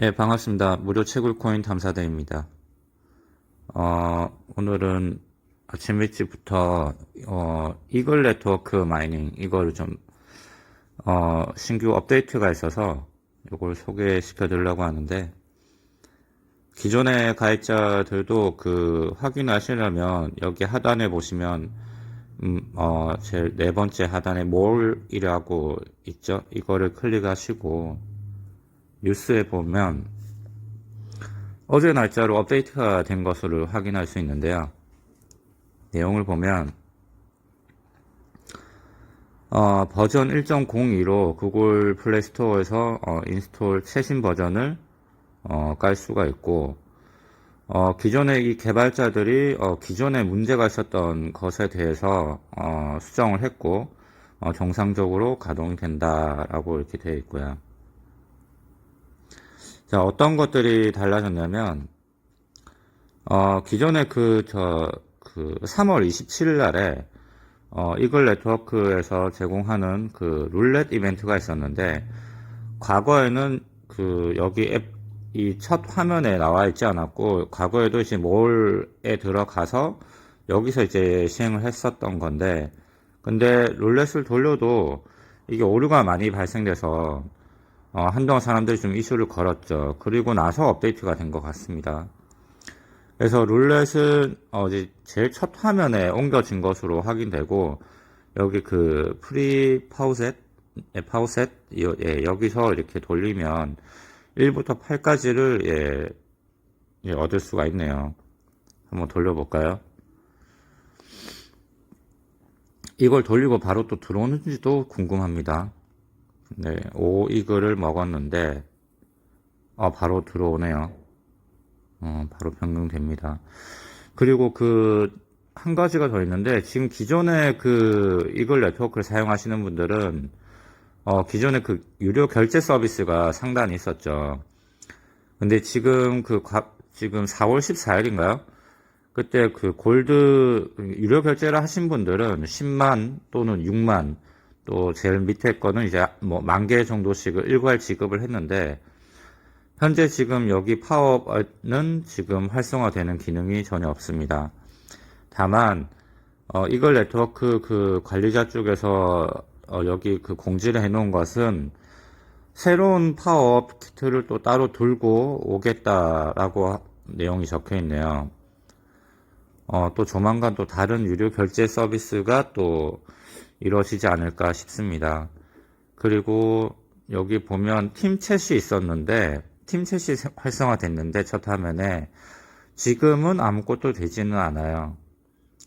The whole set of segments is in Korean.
예, 반갑습니다. 무료 채굴코인 탐사대입니다. 어, 오늘은 아침 일찍부터, 어, 이글 네트워크 마이닝, 이거를 좀, 어, 신규 업데이트가 있어서 이걸 소개시켜 드리려고 하는데, 기존의 가입자들도 그 확인하시려면 여기 하단에 보시면, 음, 어, 제일 네 번째 하단에 몰이라고 있죠? 이거를 클릭하시고, 뉴스에 보면 어제 날짜로 업데이트가 된 것으로 확인할 수 있는데요. 내용을 보면 어, 버전 1.02로 구글 플레이 스토어에서 어, 인스톨 최신 버전을 어, 깔 수가 있고 어, 기존의 이 개발자들이 어, 기존에 문제가 있었던 것에 대해서 어, 수정을 했고 어, 정상적으로 가동이 된다라고 이렇게 되어 있고요. 자, 어떤 것들이 달라졌냐면, 어, 기존에 그, 저, 그, 3월 27일 날에, 어, 이글 네트워크에서 제공하는 그 룰렛 이벤트가 있었는데, 과거에는 그, 여기 앱, 이 첫 화면에 나와 있지 않았고, 과거에도 이제 몰에 들어가서, 여기서 이제 시행을 했었던 건데, 근데 룰렛을 돌려도 이게 오류가 많이 발생돼서, 어, 한동안 사람들이 좀 이슈를 걸었죠. 그리고 나서 업데이트가 된 것 같습니다. 그래서 룰렛은 어, 이제 제일 첫 화면에 옮겨진 것으로 확인되고 여기 그 프리 파우셋, 예, 파우셋 예, 여기서 이렇게 돌리면 1부터 8까지를 예, 예, 얻을 수가 있네요. 한번 돌려볼까요? 이걸 돌리고 바로 또 들어오는지도 궁금합니다. 네, 5 이글을 먹었는데, 어, 바로 들어오네요. 어, 바로 변경됩니다. 그리고 그, 한 가지가 더 있는데, 지금 기존에 그 이글 네트워크를 사용하시는 분들은, 어, 기존에 그 유료 결제 서비스가 상단에 있었죠. 근데 지금 그, 과- 지금 4월 14일인가요? 그때 그 골드 유료 결제를 하신 분들은 10만 또는 6만 또 제일 밑에 거는 이제 뭐 만 개 정도씩을 일괄 지급을 했는데 현재 지금 여기 파업은 지금 활성화되는 기능이 전혀 없습니다. 다만 어, 이걸 네트워크 그 관리자 쪽에서 어, 여기 그 공지를 해놓은 것은 새로운 파업 키트를 또 따로 들고 오겠다라고 하- 내용이 적혀 있네요. 어, 또 조만간 또 다른 유료 결제 서비스가 또 이루어지지 않을까 싶습니다. 그리고 여기 보면 팀챗이 있었는데, 팀챗이 활성화됐는데, 첫 화면에, 지금은 아무것도 되지는 않아요.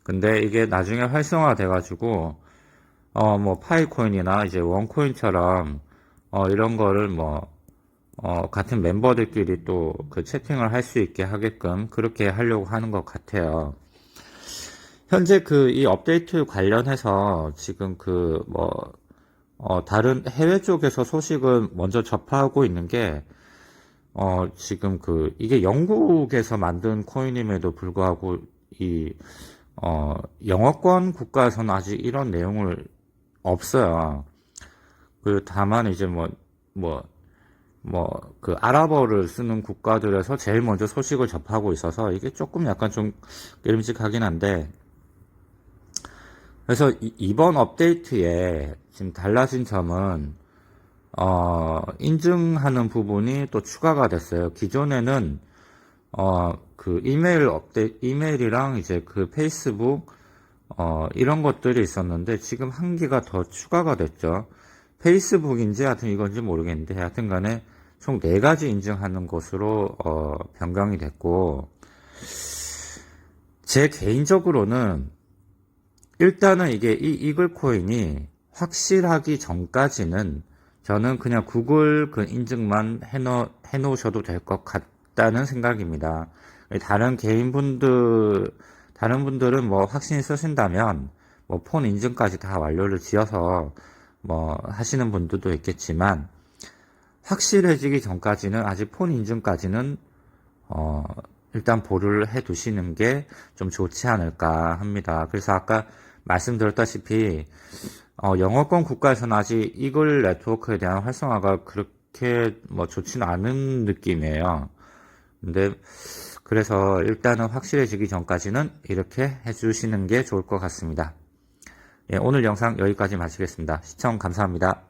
근데 이게 나중에 활성화 돼 가지고, 어, 뭐, 파이코인이나 이제 원코인처럼, 어, 이런 거를 뭐, 어, 같은 멤버들끼리 또 그 채팅을 할 수 있게 하게끔 그렇게 하려고 하는 것 같아요. 현재 그 이 업데이트 관련해서 지금 그 뭐, 어, 다른 해외 쪽에서 소식을 먼저 접하고 있는 게, 어, 지금 그, 이게 영국에서 만든 코인임에도 불구하고 이, 어, 영어권 국가에서는 아직 이런 내용을 없어요. 그, 다만 이제 뭐, 뭐, 뭐, 그, 아랍어를 쓰는 국가들에서 제일 먼저 소식을 접하고 있어서 이게 조금 약간 좀 깨름직하긴 한데, 그래서 이- 이번 업데이트에 지금 달라진 점은 어, 인증하는 부분이 또 추가가 됐어요. 기존에는 어, 그 이메일 업데이트, 이메일이랑 이제 그 페이스북 어, 이런 것들이 있었는데 지금 한 개가 더 추가가 됐죠. 페이스북인지 하여튼 이건지 모르겠는데 하여튼 간에 총 네 가지 인증하는 것으로 어, 변경이 됐고 제 개인적으로는 일단은 이게 이 이글 코인이 확실하기 전까지는 저는 그냥 구글 그 인증만 해놓, 해놓으셔도 될 것 같다는 생각입니다. 다른 개인분들, 다른 분들은 뭐 확신이 쓰신다면 뭐 폰 인증까지 다 완료를 지어서 뭐 하시는 분들도 있겠지만 확실해지기 전까지는 아직 폰 인증까지는 어, 일단 보류를 해 두시는 게 좀 좋지 않을까 합니다. 그래서 아까 말씀드렸다시피 어, 영어권 국가에서는 아직 이글 네트워크에 대한 활성화가 그, 그렇게 뭐 좋지는 않은 느낌이에요. 근데 그래서 일단은 확실해지기 전까지는 이렇게 해주시는 게 좋을 것 같습니다. 예, 오늘 영상 여기까지 마치겠습니다. 시청 감사합니다.